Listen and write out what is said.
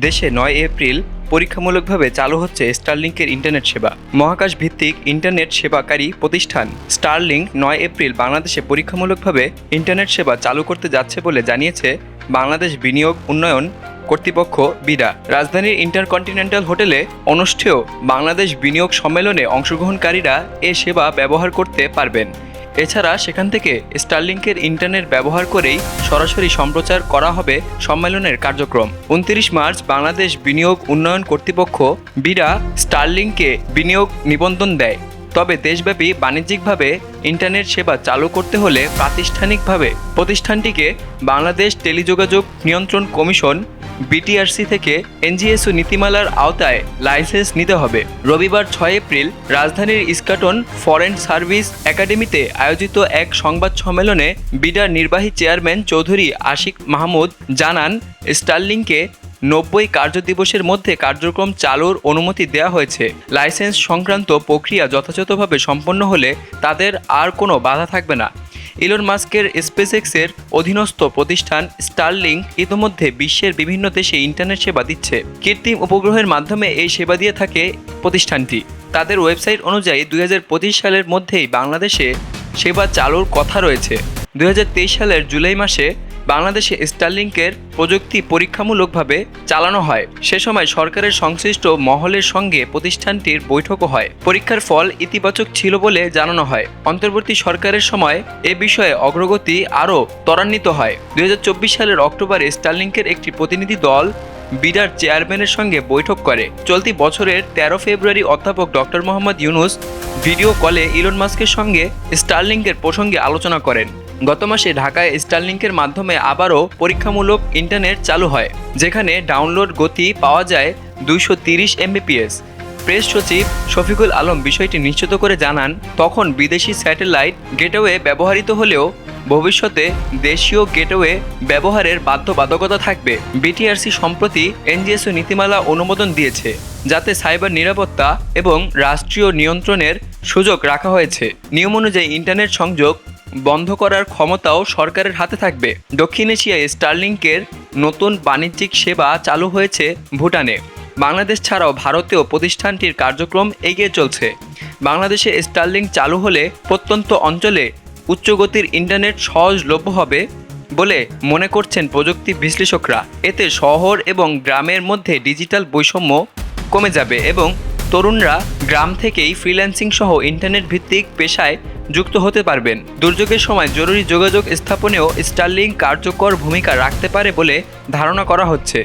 দেশে নয় এপ্রিল পরীক্ষামূলকভাবে চালু হচ্ছে স্টারলিংকের ইন্টারনেট সেবা। মহাকাশ ভিত্তিক ইন্টারনেট সেবাকারী প্রতিষ্ঠান স্টারলিংক নয় এপ্রিল বাংলাদেশে পরীক্ষামূলকভাবে ইন্টারনেট সেবা চালু করতে যাচ্ছে বলে জানিয়েছে বাংলাদেশ বিনিয়োগ উন্নয়ন কর্তৃপক্ষ বিডা। রাজধানীর ইন্টারকন্টিনেন্টাল হোটেলে অনুষ্ঠেয় বাংলাদেশ বিনিয়োগ সম্মেলনে অংশগ্রহণকারীরা এ সেবা ব্যবহার করতে পারবেন। এছাড়া সেখান থেকে স্টারলিংকের ইন্টারনেট ব্যবহার করেই সরাসরি সম্প্রচার করা হবে সম্মেলনের কার্যক্রম। উনত্রিশ মার্চ বাংলাদেশ বিনিয়োগ উন্নয়ন কর্তৃপক্ষ বিডা স্টারলিংকে বিনিয়োগ নিবন্ধন দেয়। তবে দেশব্যাপী বাণিজ্যিকভাবে ইন্টারনেট সেবা চালু করতে হলে প্রাতিষ্ঠানিকভাবে প্রতিষ্ঠানটিকে বাংলাদেশ টেলিযোগাযোগ নিয়ন্ত্রণ কমিশন বিটিআরসি থেকে এনজিএসও নীতিমালার আওতায় লাইসেন্স নিতে হবে। রবিবার ছয় এপ্রিল রাজধানীর ইস্কাটন ফরেন সার্ভিস একাডেমিতে আয়োজিত এক সংবাদ সম্মেলনে বিডার নির্বাহী চেয়ারম্যান চৌধুরী আশিক মাহমুদ জানান, স্টার্লিংকে নব্বই কার্যদিবসের মধ্যে কার্যক্রম চালুর অনুমতি দেওয়া হয়েছে। লাইসেন্স সংক্রান্ত প্রক্রিয়া যথাযথভাবে সম্পন্ন হলে তাদের আর কোনো বাধা থাকবে না। ইলন মাস্কের স্পেসএক্সের অধীনস্থ প্রতিষ্ঠান স্টারলিং ইতিমধ্যে বিশ্বের বিভিন্ন দেশে ইন্টারনেট সেবা দিচ্ছে। কৃত্রিম উপগ্রহের মাধ্যমে এই সেবা দিয়ে থাকে প্রতিষ্ঠানটি। তাদের ওয়েবসাইট অনুযায়ী দুই হাজার পঁচিশ সালের মধ্যেই বাংলাদেশে সেবা চালুর কথা রয়েছে। দুই হাজার তেইশ সালের জুলাই মাসে বাংলাদেশে স্টারলিংকের প্রযুক্তি পরীক্ষামূলকভাবে চালানো হয়। সে সময় সরকারের সংশ্লিষ্ট মহলের সঙ্গে প্রতিষ্ঠানটির বৈঠকও হয়। পরীক্ষার ফল ইতিবাচক ছিল বলে জানানো হয়। অন্তর্বর্তী সরকারের সময় এ বিষয়ে অগ্রগতি আরও ত্বরান্বিত হয়। দুই হাজার চব্বিশ সালের অক্টোবরে স্টারলিংকের একটি প্রতিনিধি দল বিডার চেয়ারম্যানের সঙ্গে বৈঠক করে। চলতি বছরের তেরো ফেব্রুয়ারি অধ্যাপক ডক্টর মোহাম্মদ ইউনুস ভিডিও কলে ইলন মাস্কের সঙ্গে স্টারলিংকের প্রসঙ্গে আলোচনা করেন। গত মাসে ঢাকায় স্টারলিংকের মাধ্যমে আবারও পরীক্ষামূলক ইন্টারনেট চালু হয়, যেখানে ডাউনলোড গতি পাওয়া যায় দুইশো তিরিশ এমবিপিএস প্রেস সচিব শফিকুল আলম বিষয়টি নিশ্চিত করে জানান, তখন বিদেশি স্যাটেলাইট গেটওয়ে ব্যবহৃত হলেও ভবিষ্যতে দেশীয় গেটওয়ে ব্যবহারের বাধ্যবাধকতা থাকবে। বিটিআরসি সম্প্রতি এনজিএসও নীতিমালা অনুমোদন দিয়েছে, যাতে সাইবার নিরাপত্তা এবং রাষ্ট্রীয় নিয়ন্ত্রণের সুযোগ রাখা হয়েছে। নিয়ম অনুযায়ী ইন্টারনেট সংযোগ বন্ধ করার ক্ষমতাও সরকারের হাতে থাকবে। দক্ষিণ এশিয়ায় স্টারলিংকের নতুন বাণিজ্যিক সেবা চালু হয়েছে ভুটানে। বাংলাদেশ ছাড়াও ভারতেও প্রতিষ্ঠানটির কার্যক্রম এগিয়ে চলছে। বাংলাদেশে স্টারলিংক চালু হলে প্রত্যন্ত অঞ্চলে উচ্চগতির ইন্টারনেট সহজলভ্য হবে বলে মনে করছেন প্রযুক্তি বিশ্লেষকরা। এতে শহর এবং গ্রামের মধ্যে ডিজিটাল বৈষম্য কমে যাবে এবং তরুণরা গ্রাম থেকেই ফ্রিল্যান্সিং সহ ইন্টারনেট ভিত্তিক পেশায় যুক্ত হতে পারবেন। দুর্যোগের সময় জরুরি যোগাযোগ স্থাপনেও স্টারলিং কার্যকর ভূমিকা রাখতে পারে বলে ধারণা করা হচ্ছে।